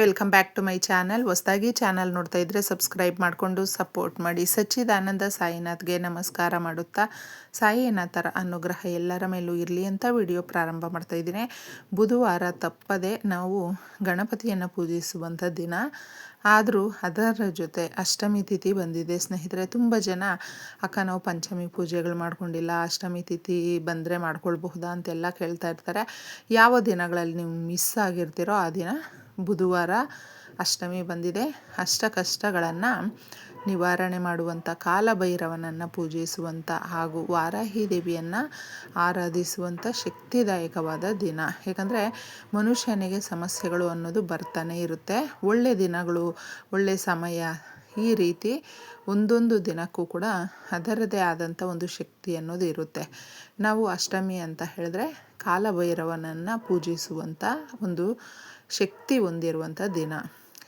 Welcome back to my channel. ಹೊಸದಾಗಿ channel ನೋಡ್ತಾ ಇದ್ದರೆ ಸಬ್ಸ್ಕ್ರೈಬ್ ಮಾಡಿಕೊಂಡು ಸಪೋರ್ಟ್ ಮಾಡಿ. ಸಚ್ಚಿದಾನಂದ ಸಾಯಿನಾಥ್ಗೆ ನಮಸ್ಕಾರ ಮಾಡುತ್ತಾ ಸಾಯಿನಾಥರ ಅನುಗ್ರಹ ಎಲ್ಲರ ಮೇಲೂ ಇರಲಿ ಅಂತ ವಿಡಿಯೋ ಪ್ರಾರಂಭ ಮಾಡ್ತಾ ಇದ್ದೀನಿ. ಬುಧವಾರ ತಪ್ಪದೆ ನಾವು ಗಣಪತಿಯನ್ನು ಪೂಜಿಸುವಂಥ ದಿನ. ಆದರೂ ಅದರ ಜೊತೆ ಅಷ್ಟಮಿ ತಿಥಿ ಬಂದಿದೆ. ಸ್ನೇಹಿತರೆ, ತುಂಬ ಜನ, ಅಕ್ಕ, ನಾವು ಪಂಚಮಿ ಪೂಜೆಗಳು ಮಾಡ್ಕೊಂಡಿಲ್ಲ, ಅಷ್ಟಮಿ ತಿಥಿ ಬಂದರೆ ಮಾಡ್ಕೊಳ್ಬಹುದಾ? ಅಂತೆಲ್ಲ ಕೇಳ್ತಾ ಇರ್ತಾರೆ. ಯಾವ ದಿನಗಳಲ್ಲಿ ನೀವು ಮಿಸ್ ಆಗಿರ್ತೀರೋ ಆ ದಿನ ಬುಧವಾರ ಅಷ್ಟಮಿ ಬಂದಿದೆ. ಅಷ್ಟ ಕಷ್ಟಗಳನ್ನು ನಿವಾರಣೆ ಮಾಡುವಂಥ ಕಾಲಭೈರವನನ್ನು ಪೂಜಿಸುವಂಥ ಹಾಗೂ ವಾರಾಹಿ ದೇವಿಯನ್ನು ಆರಾಧಿಸುವಂಥ ಶಕ್ತಿದಾಯಕವಾದ ದಿನ. ಏಕೆಂದರೆ ಮನುಷ್ಯನಿಗೆ ಸಮಸ್ಯೆಗಳು ಅನ್ನೋದು ಬರ್ತಾನೆ ಇರುತ್ತೆ. ಒಳ್ಳೆಯ ದಿನಗಳು ಒಳ್ಳೆಯ ಸಮಯ ಈ ರೀತಿ ಒಂದೊಂದು ದಿನಕ್ಕೂ ಕೂಡ ಅದರದೇ ಆದಂಥ ಒಂದು ಶಕ್ತಿ ಅನ್ನೋದು ಇರುತ್ತೆ. ನಾವು ಅಷ್ಟಮಿ ಅಂತ ಹೇಳಿದ್ರೆ ಕಾಲಭೈರವನನ್ನು ಪೂಜಿಸುವಂಥ ಒಂದು ಶಕ್ತಿ ಹೊಂದಿರುವಂಥ ದಿನ.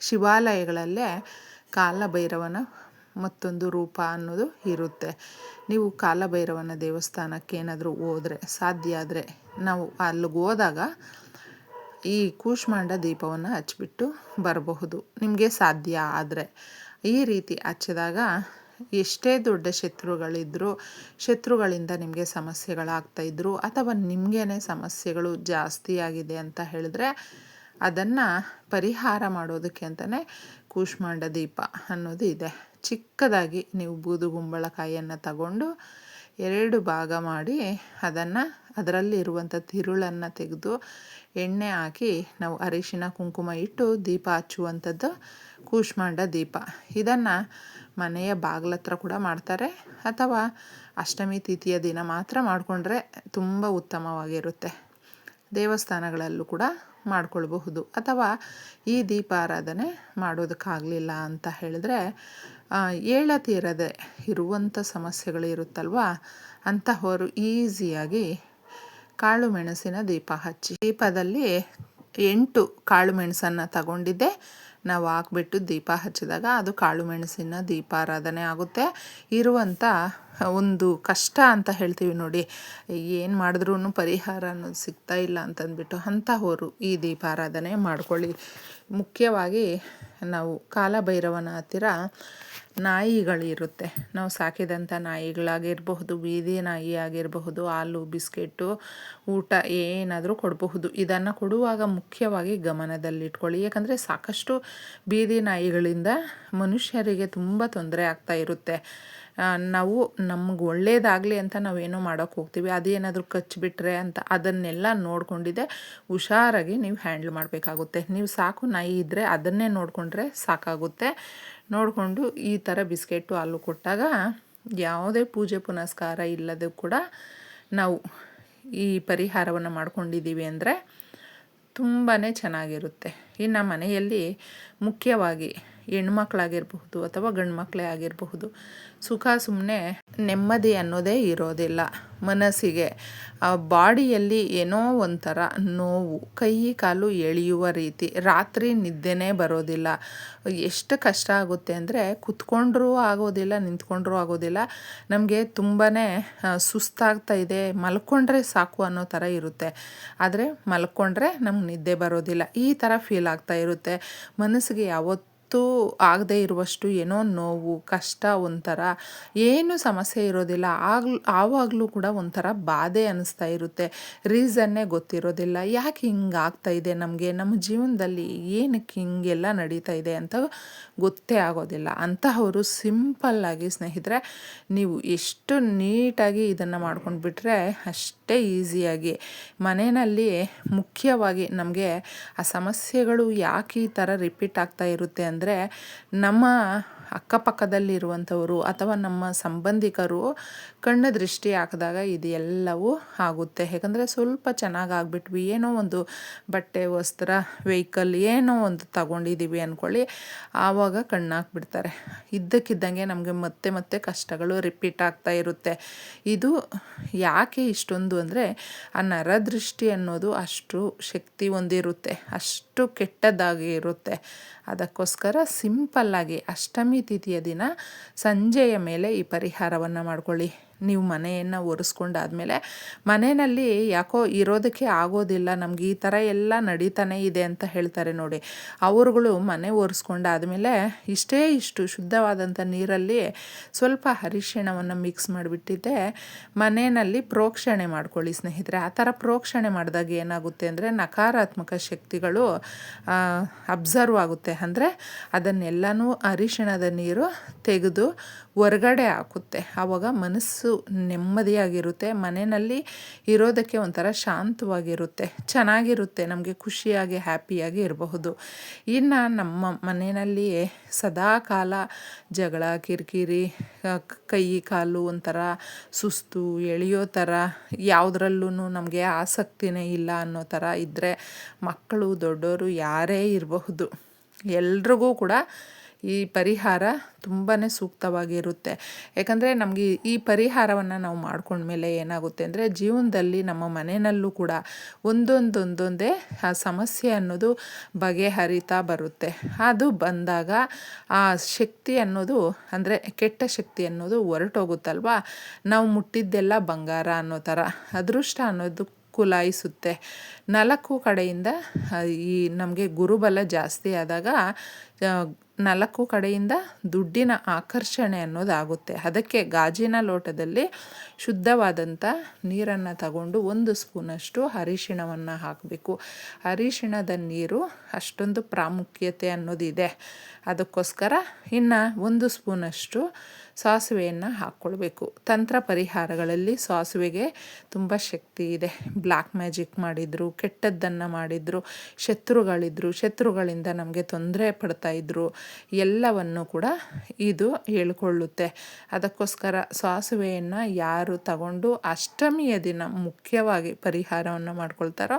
ಶಿವಾಲಯಗಳಲ್ಲೇ ಕಾಲಭೈರವನ ಮತ್ತೊಂದು ರೂಪ ಅನ್ನೋದು ಇರುತ್ತೆ. ನೀವು ಕಾಲಭೈರವನ ದೇವಸ್ಥಾನಕ್ಕೆ ಏನಾದರೂ ಹೋದರೆ, ಸಾಧ್ಯ ಆದರೆ ನಾವು ಅಲ್ಲಿಗೆ ಹೋದಾಗ ಈ ಕೂಷ್ಮಾಂಡ ದೀಪವನ್ನು ಹಚ್ಚಿಬಿಟ್ಟು ಬರಬಹುದು. ನಿಮಗೆ ಸಾಧ್ಯ ಆದರೆ. ಈ ರೀತಿ ಹಚ್ಚಿದಾಗ ಎಷ್ಟೇ ದೊಡ್ಡ ಶತ್ರುಗಳಿದ್ದರೂ ಶತ್ರುಗಳಿಂದ ನಿಮಗೆ ಸಮಸ್ಯೆಗಳಾಗ್ತಾಯಿದ್ರು ಅಥವಾ ನಿಮಗೇನೆ ಸಮಸ್ಯೆಗಳು ಜಾಸ್ತಿ ಆಗಿದೆ ಅಂತ ಹೇಳಿದ್ರೆ ಅದನ್ನು ಪರಿಹಾರ ಮಾಡೋದಕ್ಕೆ ಅಂತಲೇ ಕೂಷ್ಮಾಂಡ ದೀಪ ಅನ್ನೋದು ಇದೆ. ಚಿಕ್ಕದಾಗಿ ನೀವು ಬೂದುಗುಂಬಳಕಾಯಿಯನ್ನು ತಗೊಂಡು ಎರಡು ಭಾಗ ಮಾಡಿ ಅದನ್ನು ಅದರಲ್ಲಿರುವಂಥ ತಿರುಳನ್ನು ತೆಗೆದು ಎಣ್ಣೆ ಹಾಕಿ ನಾವು ಅರಿಶಿನ, ಕುಂಕುಮ ಇಟ್ಟು ದೀಪ ಹಚ್ಚುವಂಥದ್ದು ಕೂಷ್ಮಾಂಡ ದೀಪ. ಇದನ್ನು ಮನೆಯ ಬಾಗಿಲತ್ರ ಕೂಡ ಮಾಡ್ತಾರೆ. ಅಥವಾ ಅಷ್ಟಮಿ ತಿಥಿಯ ದಿನ ಮಾತ್ರ ಮಾಡಿಕೊಂಡ್ರೆ ತುಂಬ ಉತ್ತಮವಾಗಿರುತ್ತೆ. ದೇವಸ್ಥಾನಗಳಲ್ಲೂ ಕೂಡ ಮಾಡಿಕೊಳ್ಬಹುದು. ಅಥವಾ ಈ ದೀಪಾರಾಧನೆ ಮಾಡೋದಕ್ಕಾಗಲಿಲ್ಲ ಅಂತ ಹೇಳಿದ್ರೆ ಏಳತೀರದೆ ಇರುವಂಥ ಸಮಸ್ಯೆಗಳು ಇರುತ್ತಲ್ವ? ಅಂತಹವರು ಈಸಿಯಾಗಿ ಕಾಳು ಮೆಣಸಿನ ದೀಪ ಹಚ್ಚಿ. ದೀಪದಲ್ಲಿ ಎಂಟು ಕಾಳು ಮೆಣಸನ್ನು ತಗೊಂಡಿದ್ದೆ. ನಾವು ಹಾಕ್ಬಿಟ್ಟು ದೀಪ ಹಚ್ಚಿದಾಗ ಅದು ಕಾಳು ಮೆಣಸಿನ ದೀಪಾರಾಧನೆ ಆಗುತ್ತೆ. ಇರುವಂಥ ಒಂದು ಕಷ್ಟ ಅಂತ ಹೇಳ್ತೀವಿ ನೋಡಿ. ಏನು ಮಾಡಿದ್ರೂ ಪರಿಹಾರ ಅನ್ನೋದು ಸಿಗ್ತಾ ಇಲ್ಲ ಅಂತಂದ್ಬಿಟ್ಟು ಅಂಥವರು ಈ ದೀಪಾರಾಧನೆ ಮಾಡ್ಕೊಳ್ಳಿ. ಮುಖ್ಯವಾಗಿ ನಾವು ಕಾಲಭೈರವನ ಹತ್ತಿರ ನಾಯಿಗಳಿರುತ್ತೆ. ನಾವು ಸಾಕಿದಂಥ ನಾಯಿಗಳಾಗಿರಬಹುದು, ಬೀದಿ ನಾಯಿ ಆಗಿರಬಹುದು ಹಾಲು ಬಿಸ್ಕೆಟ್ಟು ಊಟ ಏನಾದರೂ ಕೊಡಬಹುದು. ಇದನ್ನು ಕೊಡುವಾಗ ಮುಖ್ಯವಾಗಿ ಗಮನದಲ್ಲಿಟ್ಕೊಳ್ಳಿ. ಯಾಕಂದರೆ ಸಾಕಷ್ಟು ಬೀದಿ ನಾಯಿಗಳಿಂದ ಮನುಷ್ಯರಿಗೆ ತುಂಬ ತೊಂದರೆ ಆಗ್ತಾ ಇರುತ್ತೆ. ನಾವು ನಮ್ಗೆ ಒಳ್ಳೇದಾಗಲಿ ಅಂತ ನಾವೇನೋ ಮಾಡೋಕ್ಕೆ ಹೋಗ್ತೀವಿ. ಅದೇನಾದರೂ ಕಚ್ಚಿಬಿಟ್ರೆ ಅಂತ ಅದನ್ನೆಲ್ಲ ನೋಡಿಕೊಂಡಿದ್ದೆ ಹುಷಾರಾಗಿ ನೀವು ಹ್ಯಾಂಡ್ಲ್ ಮಾಡಬೇಕಾಗುತ್ತೆ. ನೀವು ಸಾಕು ನಾಯಿ ಇದ್ದರೆ ಅದನ್ನೇ ನೋಡಿಕೊಂಡ್ರೆ ಸಾಕಾಗುತ್ತೆ. ನೋಡಿಕೊಂಡು ಈ ಥರ ಬಿಸ್ಕೆಟ್ಟು ಹಾಲು ಕೊಟ್ಟಾಗ ಯಾವುದೇ ಪೂಜೆ ಪುನಸ್ಕಾರ ಇಲ್ಲದೆ ಕೂಡ ನಾವು ಈ ಪರಿಹಾರವನ್ನು ಮಾಡ್ಕೊಂಡಿದ್ದೀವಿ ಅಂದರೆ ತುಂಬಾ ಚೆನ್ನಾಗಿರುತ್ತೆ. ಇನ್ನು ಮನೆಯಲ್ಲಿ ಮುಖ್ಯವಾಗಿ ಹೆಣ್ಮಕ್ಳಾಗಿರಬಹುದು ಅಥವಾ ಗಂಡು ಮಕ್ಕಳೇ ಆಗಿರಬಹುದು. ಸುಖ ಸುಮ್ಮನೆ ನೆಮ್ಮದಿ ಅನ್ನೋದೇ ಇರೋದಿಲ್ಲ. ಮನಸ್ಸಿಗೆ, ಆ ಬಾಡಿಯಲ್ಲಿ ಏನೋ ಒಂಥರ ನೋವು, ಕೈ ಕಾಲು ಎಳೆಯುವ ರೀತಿ, ರಾತ್ರಿ ನಿದ್ದೆನೇ ಬರೋದಿಲ್ಲ. ಎಷ್ಟು ಕಷ್ಟ ಆಗುತ್ತೆ ಅಂದರೆ ಕುತ್ಕೊಂಡ್ರೂ ಆಗೋದಿಲ್ಲ, ನಿಂತ್ಕೊಂಡ್ರೂ ಆಗೋದಿಲ್ಲ. ನಮಗೆ ತುಂಬಾ ಸುಸ್ತಾಗ್ತಾ ಇದೆ, ಮಲ್ಕೊಂಡ್ರೆ ಸಾಕು ಅನ್ನೋ ಥರ ಇರುತ್ತೆ. ಆದರೆ ಮಲ್ಕೊಂಡ್ರೆ ನಮ್ಗೆ ನಿದ್ದೆ ಬರೋದಿಲ್ಲ. ಈ ಥರ ಫೀಲ್ ಆಗ್ತಾ ಇರುತ್ತೆ. ಮನಸ್ಸಿಗೆ ಯಾವತ್ತು ಆಗದೆ ಇರುವಷ್ಟು ಏನೋ ನೋವು, ಕಷ್ಟ ಒಂಥರ, ಏನು ಸಮಸ್ಯೆ ಇರೋದಿಲ್ಲ. ಆಗ್ಲೂ, ಆವಾಗಲೂ ಕೂಡ ಒಂಥರ ಬಾಧೆ ಅನ್ನಿಸ್ತಾ ಇರುತ್ತೆ. ರೀಸನ್ನೇ ಗೊತ್ತಿರೋದಿಲ್ಲ. ಯಾಕೆ ಹಿಂಗೆ ಆಗ್ತಾ ಇದೆ ನಮಗೆ? ನಮ್ಮ ಜೀವನದಲ್ಲಿ ಏನಕ್ಕೆ ಹಿಂಗೆಲ್ಲ ನಡೀತಾ ಇದೆ ಅಂತ ಗೊತ್ತೇ ಆಗೋದಿಲ್ಲ. ಅಂತಹವರು ಸಿಂಪಲ್ಲಾಗಿ ಸ್ನೇಹಿತರೆ, ನೀವು ಎಷ್ಟು ನೀಟಾಗಿ ಇದನ್ನು ಮಾಡ್ಕೊಂಡು ಬಿಟ್ಟರೆ ಅಷ್ಟೇ ಈಸಿಯಾಗಿ. ಮನೆಯಲ್ಲಿ ಮುಖ್ಯವಾಗಿ ನಮಗೆ ಆ ಸಮಸ್ಯೆಗಳು ಯಾಕೆ ಈ ಥರ ರಿಪೀಟ್ ಆಗ್ತಾ ಇರುತ್ತೆ ಅಂದರೆ ನಮ್ಮ ಅಕ್ಕಪಕ್ಕದಲ್ಲಿರುವಂಥವರು ಅಥವಾ ನಮ್ಮ ಸಂಬಂಧಿಕರು ಕಣ್ಣು ದೃಷ್ಟಿ ಹಾಕಿದಾಗ ಇದು ಎಲ್ಲವೂ ಆಗುತ್ತೆ. ಯಾಕಂದರೆ ಸ್ವಲ್ಪ ಚೆನ್ನಾಗಿ ಆಗಿಬಿಟ್ವಿ ಏನೋ ಒಂದು ಬಟ್ಟೆ, ವಸ್ತ್ರ, ವೆಹಿಕಲ್ ಏನೋ ಒಂದು ತಗೊಂಡಿದ್ದೀವಿ ಅಂದ್ಕೊಳ್ಳಿ ಆವಾಗ ಕಣ್ಣು ಹಾಕ್ಬಿಡ್ತಾರೆ ಇದ್ದಕ್ಕಿದ್ದಂಗೆ ನಮಗೆ ಮತ್ತೆ ಮತ್ತೆ ಕಷ್ಟಗಳು ರಿಪೀಟ್ ಆಗ್ತಾ ಇರುತ್ತೆ. ಇದು ಯಾಕೆ ಇಷ್ಟೊಂದು ಅಂದರೆ ಆ ನರದೃಷ್ಟಿ ಅನ್ನೋದು ಅಷ್ಟು ಶಕ್ತಿ ಹೊಂದಿರುತ್ತೆ. ಅಷ್ಟು ಕೆಟ್ಟದಾಗಿ ಇರುತ್ತೆ. ಅದಕ್ಕೋಸ್ಕರ ಸಿಂಪಲ್ಲಾಗಿ ಅಷ್ಟಮಿ ತಿಥಿಯ ದಿನ ಸಂಜೆಯ ಮೇಲೆ ಈ ಪರಿಹಾರವನ್ನು ಮಾಡ್ಕೊಳ್ಳಿ. ನೀವು ಮನೆಯನ್ನು ಒರೆಸ್ಕೊಂಡಾದ್ಮೇಲೆ ಮನೆಯಲ್ಲಿ ಯಾಕೋ ಇರೋದಕ್ಕೆ ಆಗೋದಿಲ್ಲ, ನಮ್ಗೆ ಈ ಥರ ಎಲ್ಲ ನಡೀತಾನೆ ಇದೆ ಅಂತ ಹೇಳ್ತಾರೆ ನೋಡಿ. ಅವರುಗಳು ಮನೆ ಒರೆಸ್ಕೊಂಡಾದ್ಮೇಲೆ ಇಷ್ಟೇ ಇಷ್ಟು ಶುದ್ಧವಾದಂಥ ನೀರಲ್ಲಿ ಸ್ವಲ್ಪ ಅರಿಶಿಣವನ್ನು ಮಿಕ್ಸ್ ಮಾಡಿಬಿಟ್ಟಿದ್ದೆ. ಮನೆಯಲ್ಲಿ ಪ್ರೋಕ್ಷಣೆ ಮಾಡ್ಕೊಳ್ಳಿ ಸ್ನೇಹಿತರೆ. ಆ ಥರ ಪ್ರೋಕ್ಷಣೆ ಮಾಡಿದಾಗ ಏನಾಗುತ್ತೆ ಅಂದರೆ ನಕಾರಾತ್ಮಕ ಶಕ್ತಿಗಳು ಅಬ್ಸರ್ವ್ ಆಗುತ್ತೆ. ಅಂದರೆ ಅದನ್ನೆಲ್ಲನೂ ಅರಿಶಿಣದ ನೀರು ತೆಗೆದು ಹೊರಗಡೆ ಹಾಕುತ್ತೆ. ಆವಾಗ ಮನಸ್ಸು ನೆಮ್ಮದಿಯಾಗಿರುತ್ತೆ. ಮನೆಯಲ್ಲಿ ಇರೋದಕ್ಕೆ ಒಂಥರ ಶಾಂತವಾಗಿರುತ್ತೆ. ಚೆನ್ನಾಗಿರುತ್ತೆ. ನಮಗೆ ಖುಷಿಯಾಗಿ, ಹ್ಯಾಪಿಯಾಗಿ ಇರಬಹುದು. ಇನ್ನು ನಮ್ಮ ಮನೆಯಲ್ಲಿ ಸದಾ ಕಾಲ ಜಗಳ, ಕಿರಿಕಿರಿ ಕೈ, ಕಾಲು ಒಂಥರ ಸುಸ್ತು, ಎಳೆಯೋ ಥರ ಯಾವುದ್ರಲ್ಲೂ ನಮಗೆ ಆಸಕ್ತಿನೇ ಇಲ್ಲ ಅನ್ನೋ ಥರ ಇದ್ದರೆ ಮಕ್ಕಳು ದೊಡ್ಡವರು ಯಾರೇ ಇರಬಹುದು. ಎಲ್ರಿಗೂ ಕೂಡ ಈ ಪರಿಹಾರ ತುಂಬಾ ಸೂಕ್ತವಾಗಿರುತ್ತೆ. ಯಾಕಂದರೆ ನಮಗೆ ಈ ಪರಿಹಾರವನ್ನು ನಾವು ಮಾಡ್ಕೊಂಡ್ಮೇಲೆ ಏನಾಗುತ್ತೆ ಅಂದರೆ ಜೀವನದಲ್ಲಿ ನಮ್ಮ ಮನೆಯಲ್ಲೂ ಕೂಡ ಒಂದೊಂದೊಂದೊಂದೇ ಆ ಸಮಸ್ಯೆ ಅನ್ನೋದು ಬಗೆಹರಿತಾ ಬರುತ್ತೆ. ಅದು ಬಂದಾಗ ಆ ಶಕ್ತಿ ಅನ್ನೋದು ಅಂದರೆ ಕೆಟ್ಟ ಶಕ್ತಿ ಅನ್ನೋದು ಹೊರಟೋಗುತ್ತಲ್ವ? ನಾವು ಮುಟ್ಟಿದ್ದೆಲ್ಲ ಬಂಗಾರ ಅನ್ನೋ ಥರ ಅದೃಷ್ಟ ಅನ್ನೋದು ಕುಲಾಯಿಸುತ್ತೆ. ನಾಲ್ಕು ಕಡೆಯಿಂದ ಈ ನಮಗೆ ಗುರುಬಲ ಜಾಸ್ತಿ ಆದಾಗ ನಾಲ್ಕು ಕಡೆಯಿಂದ ದುಡ್ಡಿನ ಆಕರ್ಷಣೆ ಅನ್ನೋದಾಗುತ್ತೆ. ಅದಕ್ಕೆ ಗಾಜಿನ ಲೋಟದಲ್ಲಿ ಶುದ್ಧವಾದಂಥ ನೀರನ್ನು ತಗೊಂಡು ಒಂದು ಸ್ಪೂನಷ್ಟು ಅರಿಶಿಣವನ್ನು ಹಾಕಬೇಕು. ಅರಿಶಿಣದ ನೀರು ಅಷ್ಟೊಂದು ಪ್ರಾಮುಖ್ಯತೆ ಅನ್ನೋದಿದೆ. ಅದಕ್ಕೋಸ್ಕರ ಇನ್ನು ಒಂದು ಸ್ಪೂನಷ್ಟು ಸಾಸಿವೆಯನ್ನು ಹಾಕ್ಕೊಳ್ಬೇಕು. ತಂತ್ರ ಪರಿಹಾರಗಳಲ್ಲಿ ಸಾಸಿವೆಗೆ ತುಂಬ ಶಕ್ತಿ ಇದೆ. ಬ್ಲ್ಯಾಕ್ ಮ್ಯಾಜಿಕ್ ಮಾಡಿದರು, ಕೆಟ್ಟದ್ದನ್ನು ಮಾಡಿದರು, ಶತ್ರುಗಳಿದ್ರು, ಶತ್ರುಗಳಿಂದ ನಮಗೆ ತೊಂದರೆ ಪಡ್ತಾಯಿದ್ರು ಎಲ್ಲವನ್ನು ಕೂಡ ಇದು ಹೇಳ್ಕೊಳ್ಳುತ್ತೆ. ಅದಕ್ಕೋಸ್ಕರ ಸಾಸಿವೆಯನ್ನು ಯಾರು ತಗೊಂಡು ಅಷ್ಟಮಿಯ ದಿನ ಮುಖ್ಯವಾಗಿ ಪರಿಹಾರವನ್ನು ಮಾಡ್ಕೊಳ್ತಾರೋ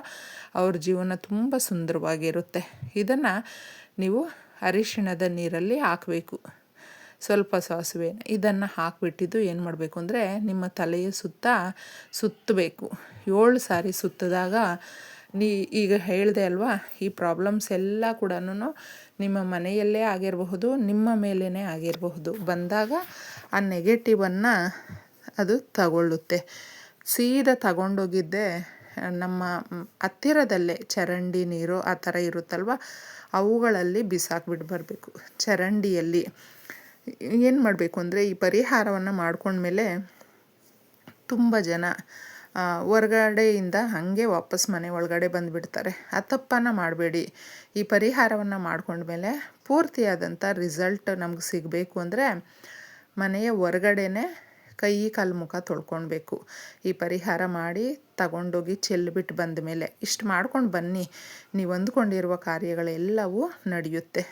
ಅವ್ರ ಜೀವನ ತುಂಬ ಸುಂದರವಾಗಿರುತ್ತೆ. ಇದನ್ನು ನೀವು ಅರಿಶಿಣದ ನೀರಲ್ಲಿ ಹಾಕಬೇಕು. ಸ್ವಲ್ಪ ಸಾಸಿವೆ ಇದನ್ನು ಹಾಕಿಬಿಟ್ಟಿದ್ದು ಏನು ಮಾಡಬೇಕು ಅಂದರೆ ನಿಮ್ಮ ತಲೆಯ ಸುತ್ತ ಸುತ್ತಬೇಕು. ಏಳು ಸಾರಿ ಸುತ್ತಿದಾಗ ನೀ ಈಗ ಹೇಳಿದೆ ಅಲ್ವಾ, ಈ ಪ್ರಾಬ್ಲಮ್ಸ್ ಎಲ್ಲ ಕೂಡ ನಿಮ್ಮ ಮನೆಯಲ್ಲೇ ಆಗಿರಬಹುದು, ನಿಮ್ಮ ಮೇಲೇ ಆಗಿರಬಹುದು. ಬಂದಾಗ ಆ ನೆಗೆಟಿವನ್ನು ಅದು ತಗೊಳ್ಳುತ್ತೆ. ಸೀದಾ ತಗೊಂಡೋಗಿದ್ದೆ, ನಮ್ಮ ಹತ್ತಿರದಲ್ಲೇ ಚರಂಡಿ ನೀರು ಆ ಥರ ಇರುತ್ತಲ್ವ, ಅವುಗಳಲ್ಲಿ ಬಿಸಾಕ್ಬಿಟ್ಟು ಬರಬೇಕು. ಚರಂಡಿಯಲ್ಲಿ ಏನು ಮಾಡಬೇಕು ಅಂದರೆ ಈ ಪರಿಹಾರವನ್ನು ಮಾಡ್ಕೊಂಡ್ಮೇಲೆ ತುಂಬ ಜನ ಹೊರ್ಗಡೆಯಿಂದ ಹಾಗೆ ವಾಪಸ್ ಮನೆ ಒಳಗಡೆ ಬಂದುಬಿಡ್ತಾರೆ. ಆ, ತಪ್ಪನ್ನು ಮಾಡಬೇಡಿ. ಈ ಪರಿಹಾರವನ್ನು ಮಾಡ್ಕೊಂಡ್ಮೇಲೆ ಪೂರ್ತಿಯಾದಂಥ ರಿಸಲ್ಟ್ ನಮ್ಗೆ ಸಿಗಬೇಕು ಅಂದರೆ ಮನೆಯ ಹೊರಗಡೆನೇ ಕೈ ಕಾಲು ಮುಖ ತೊಳ್ಕೊಳ್ಬೇಕು ಈ ಪರಿಹಾರ ಮಾಡಿ ತಗೊಂಡೋಗಿ ಚೆಲ್ಬಿಟ್ಟು ಬಂದ ಮೇಲೆ ಇಷ್ಟು ಮಾಡ್ಕೊಂಡು ಬನ್ನಿ. ನೀವು ಅಂದ್ಕೊಂಡಿರುವ ಕಾರ್ಯಗಳೆಲ್ಲವೂ ನಡೆಯುತ್ತೆ.